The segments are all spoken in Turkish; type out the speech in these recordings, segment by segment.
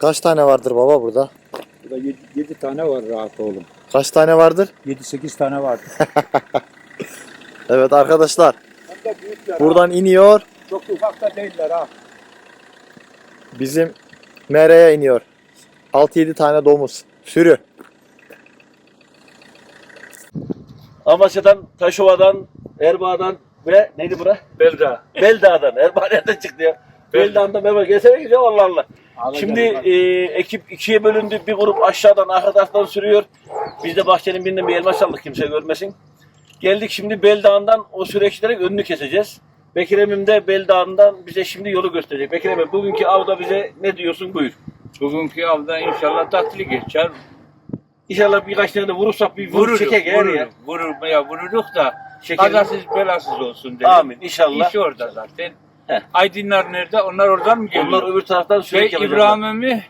Kaç tane vardır baba burada? Burada 7 tane var rahat oğlum. Kaç tane vardır? 7-8 tane var. Evet arkadaşlar. Buradan iniyor. Çok ufak da değiller ha. Bizim mereye iniyor. 6-7 tane domuz. Sürü. Amasya'dan, Taşova'dan, Erbaa'dan ve neydi bura? Beldağ. Beldağ'dan. Erbaa nereden çıktı ya? Beldağ'dan Beldağ. Gelsene gideceğim Allah Allah. Şimdi e, ekip ikiye bölündü. Bir grup aşağıdan, arka taraftan sürüyor. Biz de bahçenin birinden bir elma çaldık kimse görmesin. Geldik şimdi Beldağ'dan o süreçlerin önünü keseceğiz. Bekir Emim de Beldağ'dan bize şimdi yolu gösterecek. Bekir Emim bugünkü avda bize ne diyorsun buyur. Bugünkü avda inşallah tatlı geçer. İnşallah birkaç tane de vurursak bir vurur Vururuz, çekek vururuz, ya. vurur ya vururuz da Çekelim. kazasız belasız olsun dedim. Amin inşallah. İş orada zaten. Heh. Aydınlar nerede? Onlar oradan mı geliyor? Onlar öbür taraftan şey, sürekli. İbrahim emmi?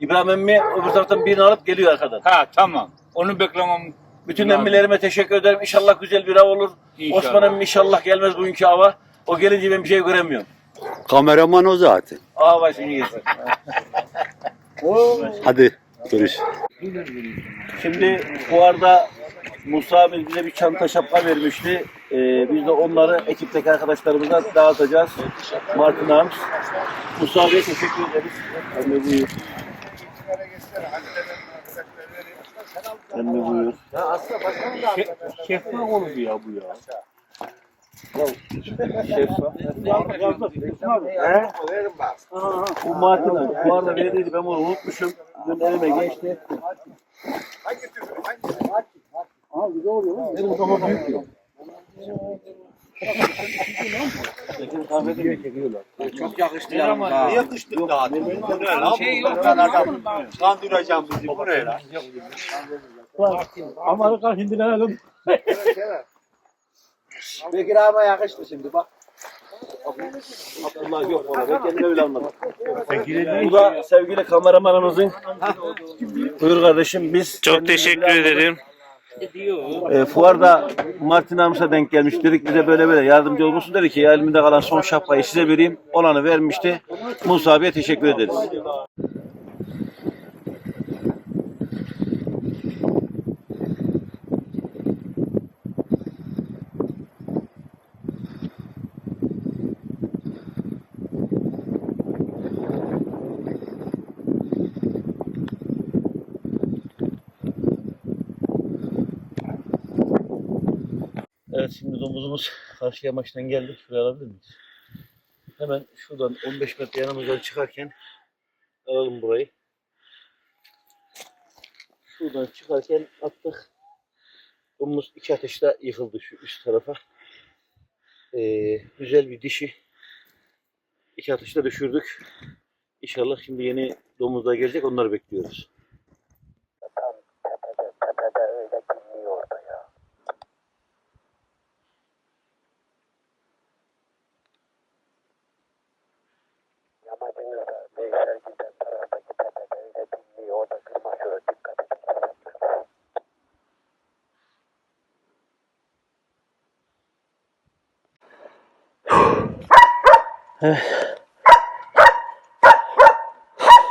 İbrahim emmi öbür taraftan birini alıp geliyor arkadan. Ha tamam. Onu beklemem. Bütün lazım. emmilerime teşekkür ederim. İnşallah güzel bir av olur. İnşallah. Osman emmi inşallah gelmez bugünkü ava. O gelince ben bir şey göremiyorum. Kameraman o zaten. Ava başını yesin. Hadi görüş. Şimdi fuarda Musa abi bize bir çanta şapka vermişti. Ee, biz de onları ekipteki arkadaşlarımıza dağıtacağız. Martin Arms. Musa abiye teşekkür ederiz. Emmi buyur. Emmi buyur. Şeffaf olur ya bu ya. Şeffaf. Bu Martin abi. Bu arada verdiydi ben bunu unutmuşum. Dün elime geçti. Benim kafa büyük ya. Çok yakıştı yalnız ha. yakıştık daha? Şey yok. Kandıracağım bizi bu ne lan? Amerika hindilenelim. Bekir abi yakıştı şimdi bak. Allah yok valla ben kendime bile almadım. Bu da sevgili kameramanımızın. Buyur kardeşim biz. Çok teşekkür ederim. E, fuarda Martin Ams'a denk gelmiş. Dedik bize böyle böyle yardımcı olmuşsun. Dedi ki ya elimde kalan son şapkayı size vereyim. Olanı vermişti. Musa abiye teşekkür ederiz. Evet şimdi domuzumuz karşı yamaçtan geldik. Şuraya alabilir miyiz? Hemen şuradan 15 metre yanımızdan çıkarken alalım burayı. Şuradan çıkarken attık. Domuz iki ateşte yıkıldı şu üst tarafa. Ee, güzel bir dişi. İki ateşte düşürdük. İnşallah şimdi yeni domuzlar gelecek onları bekliyoruz.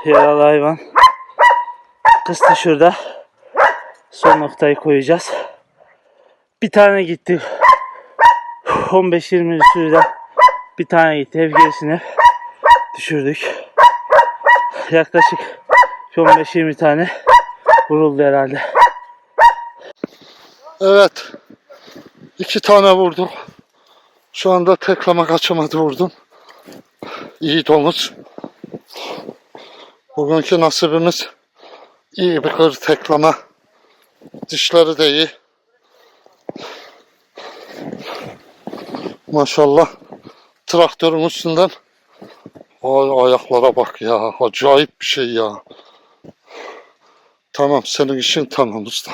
Yaralı hayvan. Kıstı şurada. Son noktayı koyacağız. Bir tane gitti. 15-20 sürüden bir tane gitti. Ev gerisini düşürdük. Yaklaşık 15-20 tane vuruldu herhalde. Evet. iki tane vurdum. Şu anda teklama kaçamadı vurdum. İyi domuz. Bugünkü nasibimiz iyi bir kır teklama. Dişleri de iyi. Maşallah. Traktörün üstünden Ay ayaklara bak ya. Acayip bir şey ya. Tamam senin işin tamam usta.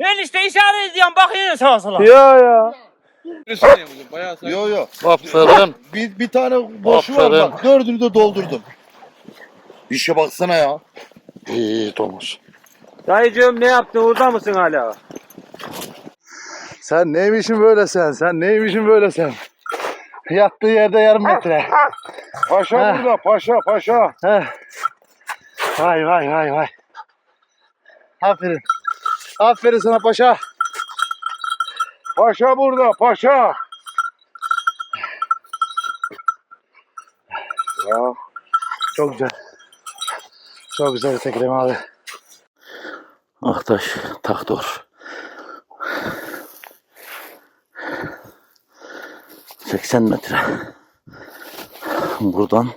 Enişte işaret ediyorum bakıyorsun sağa sola. Yo yo. Aferin. Bir, bir tane boşu var Aferin. bak. Dördünü de doldurdum. İşe baksana ya. İyi domuz. Dayıcığım ne yaptın? Orada mısın hala? Sen neymişin böyle sen? Sen neymişin böyle sen? Yattığı yerde yarım metre. Paşa Ha. burada paşa paşa. Heh. Vay vay vay vay. Aferin. Aferin sana paşa. Paşa burada paşa. Ya Çok güzel. Çok güzel Tekrem abi. Aktaş Taktor. 80 metre. Buradan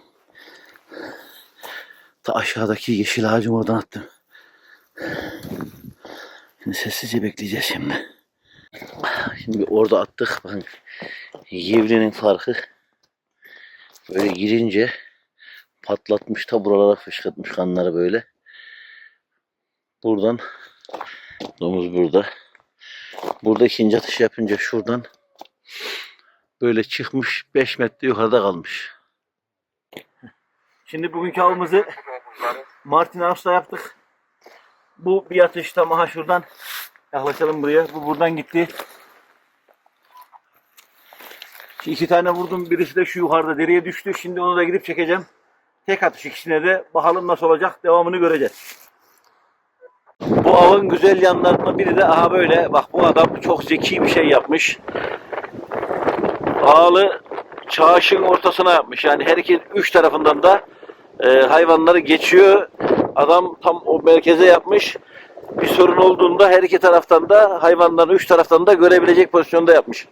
ta aşağıdaki yeşil ağacın oradan attım. Şimdi sessizce bekleyeceğiz şimdi. Şimdi orada attık. Bakın Yivri'nin farkı böyle girince patlatmış ta buralara fışkırtmış kanları böyle. Buradan domuz burada. Burada ikinci atış yapınca şuradan böyle çıkmış 5 metre yukarıda kalmış. Şimdi bugünkü avımızı Martin Ağustos'ta yaptık. Bu bir atış tam şuradan yaklaşalım buraya. Bu buradan gitti. Şu iki tane vurdum. Birisi de şu yukarıda dereye düştü. Şimdi onu da gidip çekeceğim. Tek atış ikisine de bakalım nasıl olacak. Devamını göreceğiz. Bu avın güzel yanlarından biri de aha böyle. Bak bu adam çok zeki bir şey yapmış. Ağlı çağışın ortasına yapmış. Yani her iki üç tarafından da e, hayvanları geçiyor. Adam tam o merkeze yapmış. Bir sorun olduğunda her iki taraftan da hayvanları üç taraftan da görebilecek pozisyonda yapmış.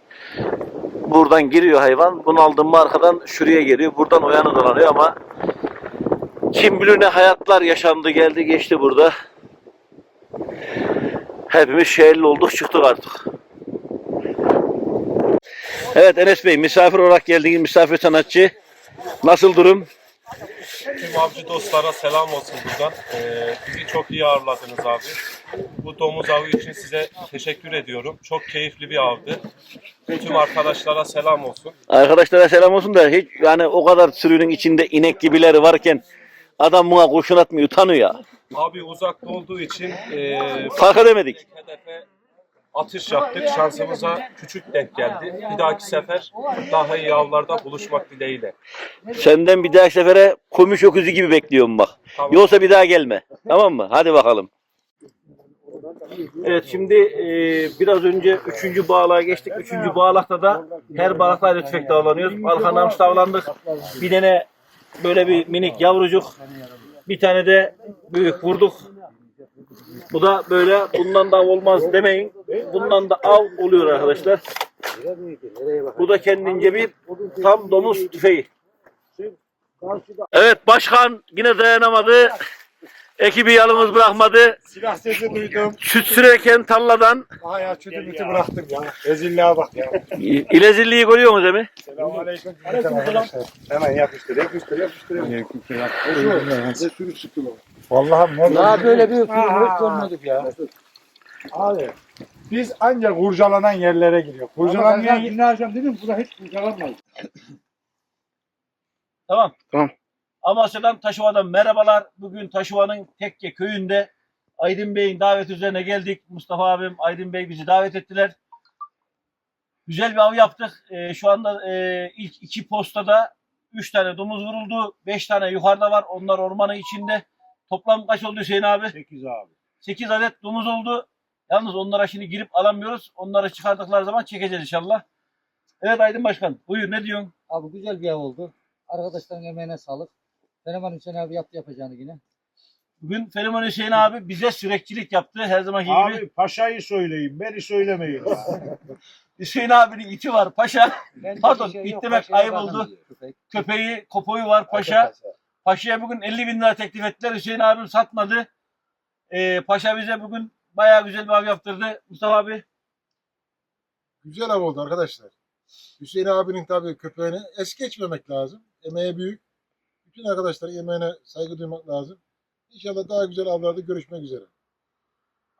Buradan giriyor hayvan. Bunu aldın mı arkadan şuraya geliyor. Buradan o yana dolanıyor ama kim bilir ne hayatlar yaşandı geldi geçti burada. Hepimiz şehirli olduk çıktık artık. Evet Enes Bey misafir olarak geldiniz misafir sanatçı. Nasıl durum? Tüm avcı dostlara selam olsun buradan. Ee, bizi çok iyi ağırladınız abi. Bu domuz avı için size teşekkür ediyorum. Çok keyifli bir avdı. Tüm arkadaşlara selam olsun. Arkadaşlara selam olsun da hiç yani o kadar sürünün içinde inek gibileri varken adam buna kurşun atmıyor utanıyor ya. Abi uzakta olduğu için e, Fark edemedik. hedefe atış yaptık. Şansımıza küçük denk geldi. Bir dahaki sefer daha iyi avlarda buluşmak dileğiyle. Senden bir dahaki sefere komüş öküzü gibi bekliyorum bak. Tamam. Yoksa bir daha gelme. Tamam mı? Hadi bakalım. Evet şimdi e, biraz önce üçüncü bağlığa geçtik. Üçüncü bağlakta da her bağlakta ayrı tüfek avlanıyoruz. Alhanamız avlandık. Bir tane böyle bir minik yavrucuk. Bir tane de büyük vurduk. Bu da böyle bundan da av olmaz demeyin. Bundan da av oluyor arkadaşlar. Bu da kendince bir tam domuz tüfeği. Evet başkan yine dayanamadı. Ekibi yalnız bırakmadı. silah sesi duydum. Süt sürerken tarladan Aa ya çötü mütü bıraktım ya. Ezilliğe bak ya. İlezilliği görüyor musunuz değil mi? Selamun aleyküm. Hemen yapıştır yapıştır yapıştır. yapıştır. Vallahi ne Daha böyle bir hiç görmedik ya. Abi biz ancak kurcalanan yerlere gidiyor. Kurcalanan dinleyeceğim dedim. Burada hiç kurcalanmayız. Tamam. Tamam. Amasya'dan Taşova'dan merhabalar. Bugün Taşova'nın Tekke köyünde Aydın Bey'in davet üzerine geldik. Mustafa abim, Aydın Bey bizi davet ettiler. Güzel bir av yaptık. Ee, şu anda e, ilk iki postada 3 tane domuz vuruldu. 5 tane yukarıda var. Onlar ormanın içinde. Toplam kaç oldu Hüseyin abi? 8 abi. 8 adet domuz oldu. Yalnız onlara şimdi girip alamıyoruz. Onları çıkardıkları zaman çekeceğiz inşallah. Evet Aydın Başkan buyur ne diyorsun? Abi güzel bir av oldu. Arkadaşların emeğine sağlık. Fenomen Hüseyin abi yaptı yapacağını yine. Bugün Fenomen Hüseyin abi bize sürekçilik yaptı her zamanki gibi. Abi paşayı söyleyin, beni söylemeyin. Hüseyin abinin iti var paşa. Bence Pardon, bir şey it yok, demek paşaya ayıp oldu. diyor köpek. Köpeği, kopoyu var paşa. Paşa'ya bugün 50 bin lira teklif ettiler. Hüseyin abim satmadı. Ee, paşa bize bugün bayağı güzel bir av yaptırdı. Mustafa abi. Güzel av oldu arkadaşlar. Hüseyin abinin tabii köpeğini es geçmemek lazım. Emeği büyük. Bütün arkadaşların emeğine saygı duymak lazım. İnşallah daha güzel avlarda görüşmek üzere.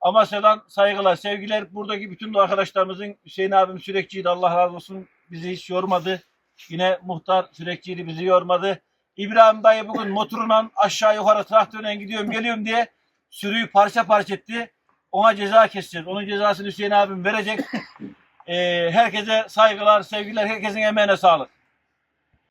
Amasya'dan saygılar, sevgiler. Buradaki bütün arkadaşlarımızın Hüseyin abim sürekçiydi. Allah razı olsun. Bizi hiç yormadı. Yine muhtar sürekçiydi. Bizi yormadı. İbrahim dayı bugün motorundan aşağı yukarı traktörle gidiyorum geliyorum diye sürüyü parça parça etti. Ona ceza keseceğiz. Onun cezasını Hüseyin abim verecek. Ee, herkese saygılar, sevgiler, herkesin emeğine sağlık.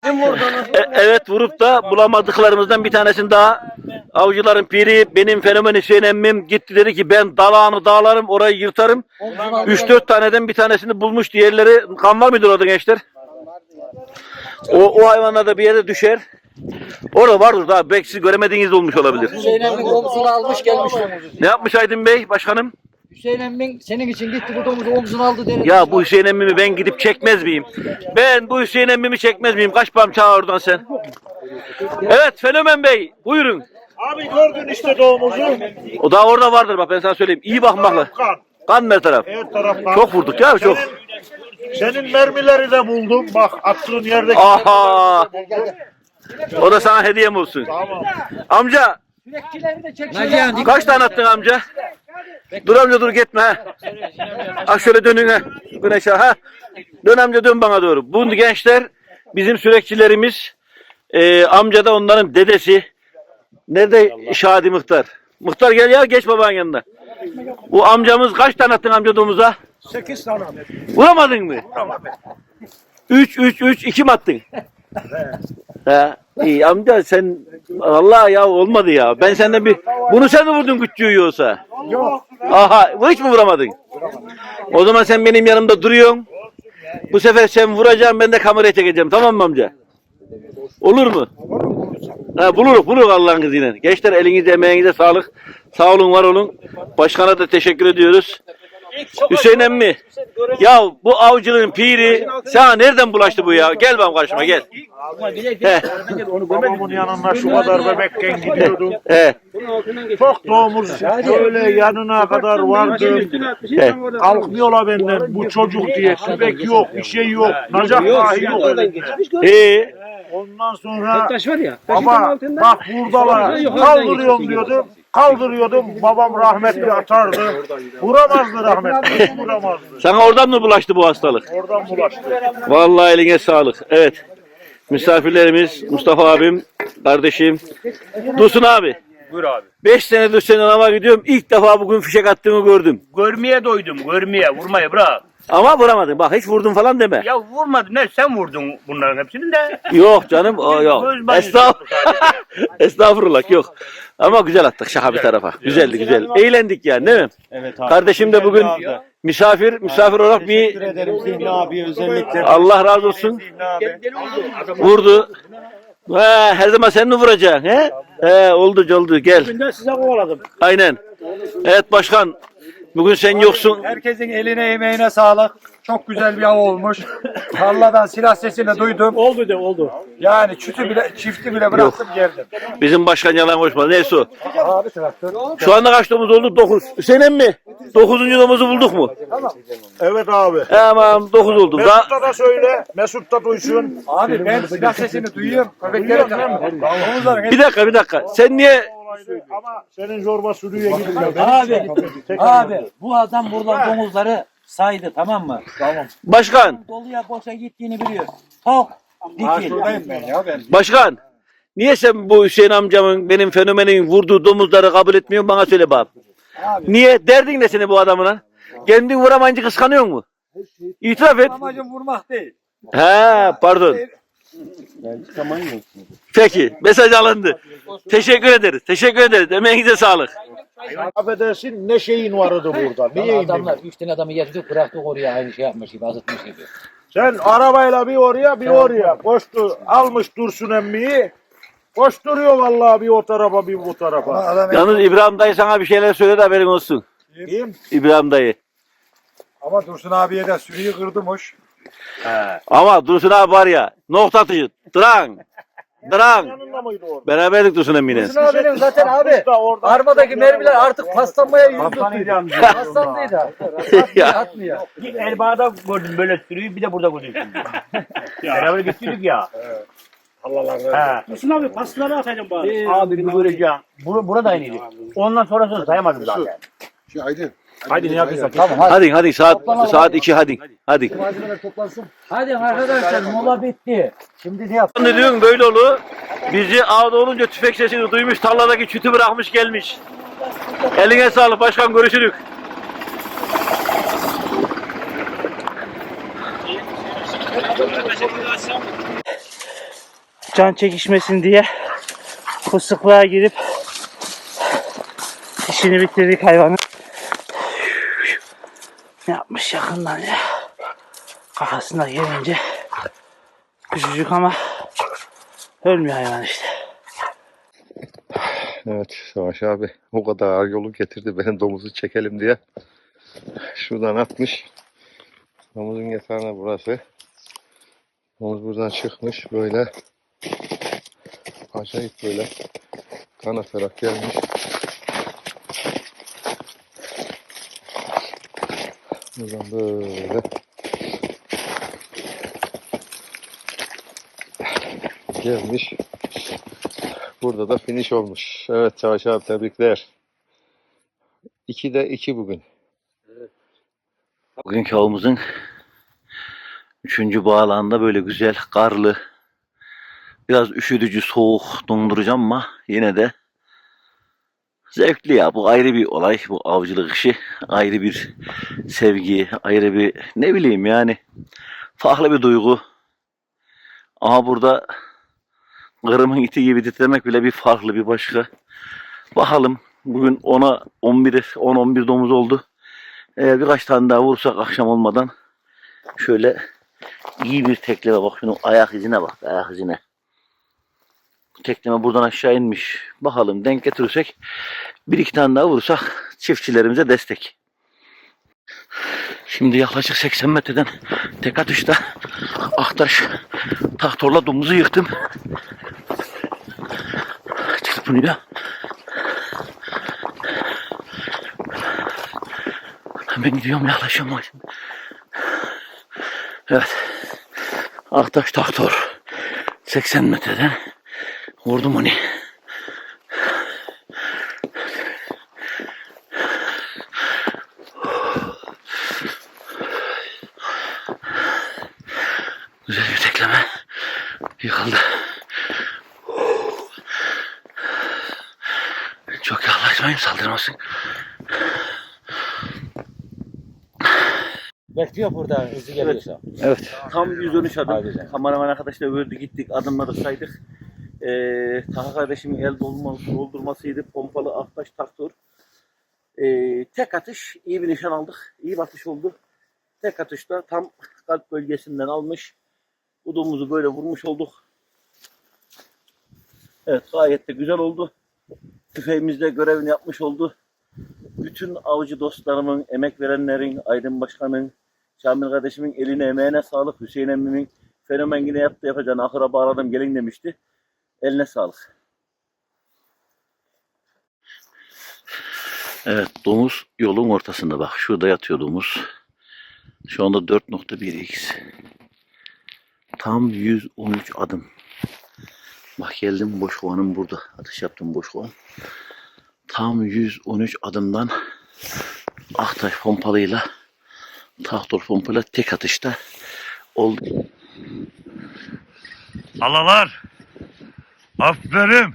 E- evet vurup da bulamadıklarımızdan bir tanesini daha avcıların piri benim fenomen Hüseyin emmim gitti dedi ki ben dalağını dağlarım orayı yırtarım. 3-4 taneden bir tanesini bulmuş diğerleri kan var mıdır orada gençler? O, o hayvanlar da bir yere düşer. Orada vardır daha belki siz göremediğiniz de olmuş olabilir. Hüseyin omzunu almış gelmiş. Ne yapmış Aydın Bey başkanım? Hüseyin emmin senin için gitti bu domuzu omzunu aldı deri. Ya bu Hüseyin emmimi ben gidip çekmez miyim? Ben bu Hüseyin emmimi çekmez miyim? Kaç pam çağır oradan sen. Evet Fenomen Bey buyurun. Abi gördün işte doğumuzu. O da orada vardır bak ben sana söyleyeyim. İyi bakmakla. Kan. Kan her taraf. Her taraftan. Çok vurduk ya çok. Senin mermileri de buldum. Bak attığın yerdeki Aha. O da sana hediyem olsun. Tamam. Amca Sürekçileri de çek şöyle. kaç tane attın amca? Dur amca dur gitme ha. Ha şöyle dönün ha. Güneşe ha. Dön amca dön bana doğru. Bu gençler bizim sürekçilerimiz. Ee, amca da onların dedesi. Nerede Şadi Muhtar? Muhtar gel ya geç babanın yanına. Bu amcamız kaç tane attın amca domuza? 8 tane. Vuramadın mı? 3 3 3 2 mi attın? He. İyi amca sen Allah ya olmadı ya. Ben senden bir bunu sen mi vurdun küçüğü yoksa? Yok. Aha bu hiç mi vuramadın? O zaman sen benim yanımda duruyorsun. Bu sefer sen vuracaksın ben de kameraya çekeceğim tamam mı amca? Olur mu? Ha, buluruk buluruk Allah'ın izniyle. Gençler elinize emeğinize sağlık. Sağ olun var olun. Başkana da teşekkür ediyoruz. Hüseyin emmi. Ya bu avcılığın piri sana nereden bulaştı bu ya? Gel benim karşıma gel. He, Babamın yanına şu kadar bebekken gidiyordum. he, Çok doğumuz böyle yanına kadar vardım. he. Kalkmıyorlar benden bu çocuk diye. Tübek yok, bir şey yok. Nacak dahi yok. Ee, Ondan sonra baba bak buradalar kaldırıyorum diyordum. Kaldırıyordum. Babam rahmetli atardı. Vuramazdı rahmetli. Hiç vuramazdı. sana oradan mı bulaştı bu hastalık? Oradan bulaştı. Vallahi eline sağlık. Evet. Misafirlerimiz Mustafa abim, kardeşim. Dursun abi. Buyur abi. 5 senedir senin ama gidiyorum. İlk defa bugün fişek attığını gördüm. Görmeye doydum, görmeye. Vurmaya bırak. Ama vuramadın. Bak hiç vurdun falan deme. Ya vurmadın ne? Sen vurdun bunların hepsini de. Yok canım. O yok. Estağfurullah. Estağfurullah yok. Ama güzel attık şaka bir tarafa. Güzeldi güzel. Eğlendik yani değil mi? Evet abi. Kardeşim de bugün misafir, misafir olarak bir ederim Zihni abi özellikle. Allah razı olsun. Vurdu. Ha, her zaman sen mi vuracaksın? He? He, oldu oldu gel. Ben size kovaladım. Aynen. Evet başkan. Bugün sen yoksun. Herkesin eline emeğine sağlık. Çok güzel bir av olmuş. Tarladan silah sesini duydum. Oldu de oldu. Yani çütü bile, çifti bile bıraktım geldim. Bizim başkan yalan konuşmadı. Neyse o. Abi traktör. Şu anda kaç domuz oldu? 9. Hüseyin mi? 9. domuzu bulduk mu? Evet abi. Tamam 9 oldu. Daha... Mesut'a da söyle. Mesut da duysun. Abi ben silah sesini duyuyorum. Köpekleri tanıyorum. Domuzların Bir dakika bir dakika. Sen niye Ama senin zorba sürüye gidiyor. Abi, abi bu adam buradan domuzları saydı tamam mı? başkan? Doluya boşa gittiğini biliyor. Tok, dikil. Şuradayım ben ya ben. Başkan. Niye sen bu Hüseyin amcamın benim fenomenin vurduğu domuzları kabul etmiyorsun bana söyle bab. Niye? Derdin ne seni bu adamına? Kendin vuramayınca kıskanıyor mu? İtiraf et. Amacım vurmak değil. He pardon. Peki mesaj alındı. Teşekkür ederiz. Teşekkür ederiz. Emeğinize sağlık. Affedersin ne şeyin vardı burada. Niye? Adamlar üç tane adamı getirdik bıraktık oraya aynı şey yapmış gibi azıtmış gibi. Sen arabayla bir oraya bir oraya koştu. Almış Dursun emmiyi. Koşturuyor vallahi bir o tarafa bir bu tarafa. Adam Yalnız İbrahim dayı sana bir şeyler söyledi haberin olsun. Kim? İbrahim dayı. ama Dursun abiye de sürüyü kırdımış. Ama Dursun abi var ya nokta atışı. Dran. Dran. Yanında mıydı orada? Beraberlik Dursun emmiyle. Dursun abinin zaten abi armadaki mermiler artık paslanmaya yüz tutuyor. Paslandıydı. Atmıyor. Bir Erbaa'da gördüm böyle sürüyü bir de burada gördüm şimdi. Beraber gittik ya. Allah'lar Dursun abi pasları atacağım bana. Abi bir göreceğim. Bur burada aynıydı. Ondan sonrasını sayamadım zaten. Şey Aydın. Hadi ne yapıyorsun? Tamam hadi. Hadi hadi saat saat 2 hadi. Hadi. Hadi arkadaşlar mola bitti. Şimdi ne yap? Ne diyorsun böyle olur. Bizi ağda olunca tüfek sesini duymuş tarladaki çütü bırakmış gelmiş. Eline sağlık başkan görüşürük. Can çekişmesin diye fıstıklığa girip işini bitirdik hayvanın. Yapmış yakından ya. Kafasına gelince küçücük ama ölmüyor hayvan işte. Evet Savaş abi o kadar yolu getirdi benim domuzu çekelim diye. Şuradan atmış. Domuzun yatağına burası. Domuz buradan çıkmış böyle. Acayip böyle kan atarak gelmiş. Buradan böyle gelmiş. Burada da finish olmuş. Evet Çağış abi tebrikler. 2'de 2 bugün. Bugünkü avımızın üçüncü bağlağında böyle güzel, karlı, biraz üşütücü, soğuk, dondurucu ama yine de zevkli ya. Bu ayrı bir olay. Bu avcılık işi. Ayrı bir sevgi, ayrı bir ne bileyim yani farklı bir duygu. Ama burada Kırım'ın iti gibi titremek bile bir farklı bir başka. Bakalım bugün 10'a 11 10-11 domuz oldu. Eğer birkaç tane daha vursak akşam olmadan şöyle iyi bir tekleme bak şunun ayak izine bak ayak izine. Tekleme buradan aşağı inmiş. Bakalım denk getirirsek bir iki tane daha vursak çiftçilerimize destek. Şimdi yaklaşık 80 metreden tek atışta Aktaş tahtorla domuzu yıktım. Çıktı bunu ya. Ben gidiyorum yaklaşıyorum. Evet. Aktaş tahtor. 80 metreden vurdum onu. Güzel bir tekleme. Yıkıldı. Çok yaklaşmayayım saldırmasın. Bekliyor burada hızlı geliyorsa. Evet. Tam 113 adım. Kameraman arkadaşla gördü gittik adımladık saydık. Ee, Taha kardeşimin el dolması, doldurmasıydı. Pompalı Aktaş Traktör. Ee, tek atış iyi bir nişan aldık. İyi bir atış oldu. Tek atışta tam kalp bölgesinden almış. Udumuzu böyle vurmuş olduk. Evet gayet de güzel oldu. Tüfeğimiz de görevini yapmış oldu. Bütün avcı dostlarımın, emek verenlerin, Aydın Başkan'ın, Şamil kardeşimin eline emeğine sağlık. Hüseyin emmimin fenomen yine yaptı yapacağını ahıra bağladım gelin demişti. Eline sağlık. Evet domuz yolun ortasında bak. Şurada yatıyor domuz. Şu anda 4.1x. Tam 113 adım. Bak geldim boş kovanım burada. Atış yaptım boş kovan. Tam 113 adımdan Aktaş pompalıyla Tahtor pompayla tek atışta oldu. Alalar. Aferin.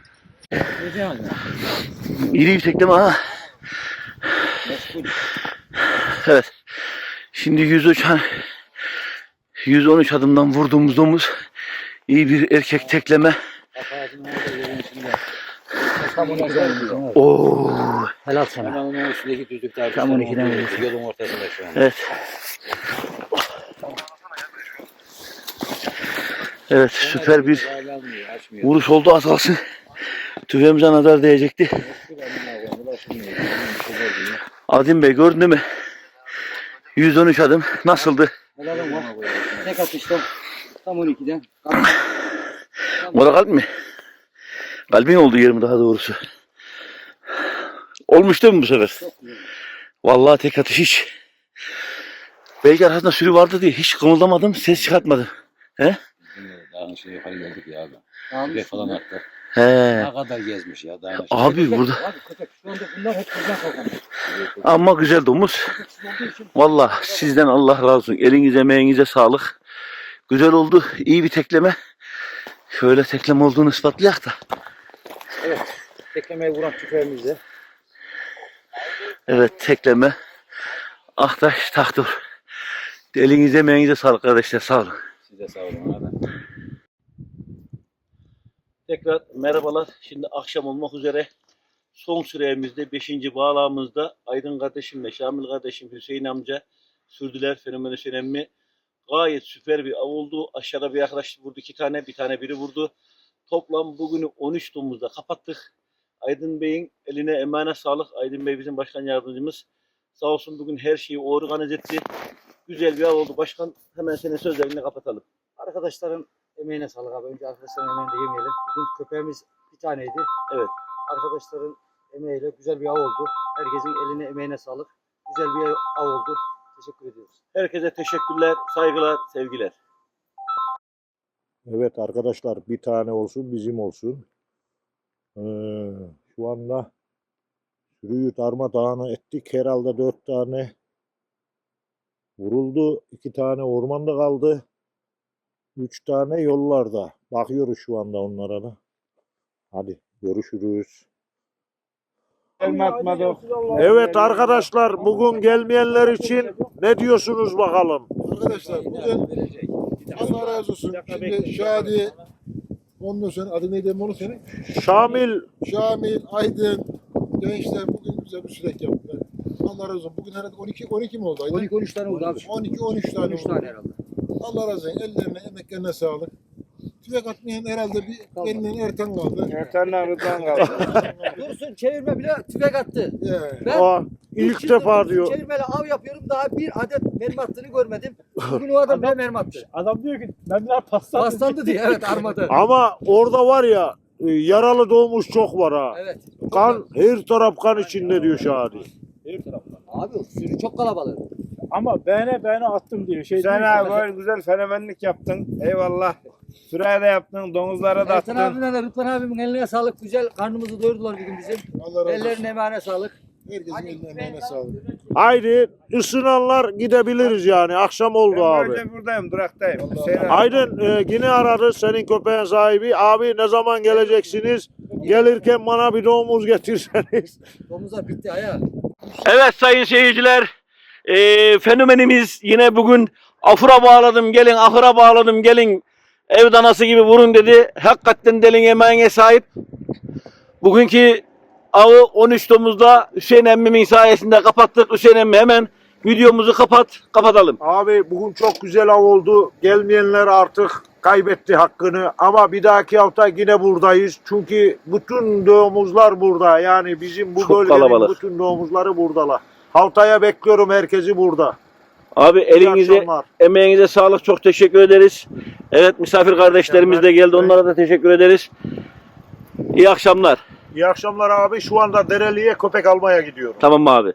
İri bir tekleme ha. Evet. Şimdi 113 hani 113 adımdan vurduğumuz domuz iyi bir erkek tekleme. Oo. Helal sana. Tam 12'den veriyorsun. Yolun ortasında şu an. Evet. Evet süper bir vuruş oldu az kalsın. Tüfeğimize nazar değecekti. Adem Bey gördün değil mi? 113 adım nasıldı? Helalım var. Tek atışta tam 12'den. O da kalp mi? Kalbin oldu yerim daha doğrusu. Olmuş değil mi bu sefer? Vallahi tek atış hiç. Belki arasında sürü vardı diye hiç kımıldamadım, ses çıkartmadım. He? Daha şey yukarı geldik ya abi. Bir falan attı. He. Ne kadar gezmiş ya. Daha ne- Abi burada Abi köpek şu anda bunlar hep bizden korkan. ama güzel domuz. Vallahi sizden Allah razı olsun. Elinize emeğinize sağlık. Güzel oldu. iyi bir tekleme. Şöyle tekleme olduğunu ispatlayak da. Teklemeye vuran tüfeğimizde. Evet tekleme. Ahtaş Tahtur. Elinize emeğinize sağlık arkadaşlar. Sağ olun. Size sağ olun abi. Tekrar merhabalar. Şimdi akşam olmak üzere son süremizde 5. bağlamızda Aydın kardeşimle Şamil kardeşim Hüseyin amca sürdüler fenomen Hüseyin emmi. Gayet süper bir av oldu. Aşağıda bir arkadaş vurdu iki tane, bir tane biri vurdu. Toplam bugünü 13 domuzda kapattık. Aydın Bey'in eline emanet sağlık. Aydın Bey bizim başkan yardımcımız. Sağ olsun bugün her şeyi organize etti. Güzel bir av oldu. Başkan hemen senin sözlerinle kapatalım. Arkadaşların emeğine sağlık abi. Önce arkadaşların emeğini de yemeyelim. Bugün köpeğimiz bir taneydi. Evet. Arkadaşların emeğiyle güzel bir av oldu. Herkesin eline emeğine sağlık. Güzel bir av oldu. Teşekkür ediyoruz. Herkese teşekkürler, saygılar, sevgiler. Evet arkadaşlar bir tane olsun bizim olsun. Ee, şu anda sürüyü darmadağını ettik. Herhalde dört tane vuruldu. iki tane ormanda kaldı. Üç tane yollarda. Bakıyoruz şu anda onlara da. Hadi görüşürüz. Evet arkadaşlar bugün gelmeyenler için ne diyorsunuz bakalım? Arkadaşlar bugün Allah razı olsun. Şimdi Şadi ondan sonra adı neydi onu senin? Şamil Şamil, Aydın, gençler bugün güzel bir sürek yaptılar. Allah razı olsun. Bugün herhalde 12 12 mi oldu Aydın? 12 13 tane oldu abi. 12 13 tane 13 oldu. tane herhalde. Allah razı olsun. Ellerine, emeklerine sağlık. Tüfek atmayan herhalde bir elinden Ertan kaldı. Ertan'la Rıdvan kaldı. Dursun çevirme bile tüfek attı. Yani. Ben ilk defa diyor. Çevirmeyle av yapıyorum. Daha bir adet mermi attığını görmedim. Bugün o adam bile mermi attı. Adam diyor ki benimler paslandı. Paslandı diye evet armadı. Ama orada var ya e, yaralı doğmuş çok var ha. Evet. Kan her taraf kan içinde diyor Şadi. Abi sürü çok kalabalık. Ama beğene beğene attım diyor. Şey Sen abi böyle güzel fenomenlik yaptın. Eyvallah. Sıraya da yaptın, domuzlara da Ertan attın. abimle de Rıdvan abimin eline sağlık. Güzel karnımızı doyurdular bugün bizim. Allah razı olsun. Ellerine emeğine sağlık. Herkesin eline emeğine sağlık. Haydi ısınanlar gidebiliriz yani. Akşam oldu abi. buradayım, duraktayım. Aydın e, yine aradı senin köpeğin sahibi. Abi ne zaman geleceksiniz? Gelirken bana bir domuz getirseniz. Domuzlar bitti ayağa. Evet sayın seyirciler, eee, fenomenimiz yine bugün afura bağladım gelin, ahıra bağladım gelin, ev danası gibi vurun dedi. Hakikaten delin emeğine sahip. Bugünkü avı 13 Temmuz'da Hüseyin emmimin sayesinde kapattık. Hüseyin emmi hemen videomuzu kapat, kapatalım. Abi bugün çok güzel av oldu. Gelmeyenler artık kaybetti hakkını. Ama bir dahaki hafta yine buradayız. Çünkü bütün domuzlar burada. Yani bizim bu Çok bölgenin kalabalık. bütün domuzları buradalar. Haftaya bekliyorum herkesi burada. Abi İyi elinize, akşamlar. emeğinize sağlık. Çok teşekkür ederiz. Evet misafir kardeşlerimiz de geldi. Onlara da teşekkür ederiz. İyi akşamlar. İyi akşamlar abi. Şu anda Dereli'ye köpek almaya gidiyorum. Tamam abi?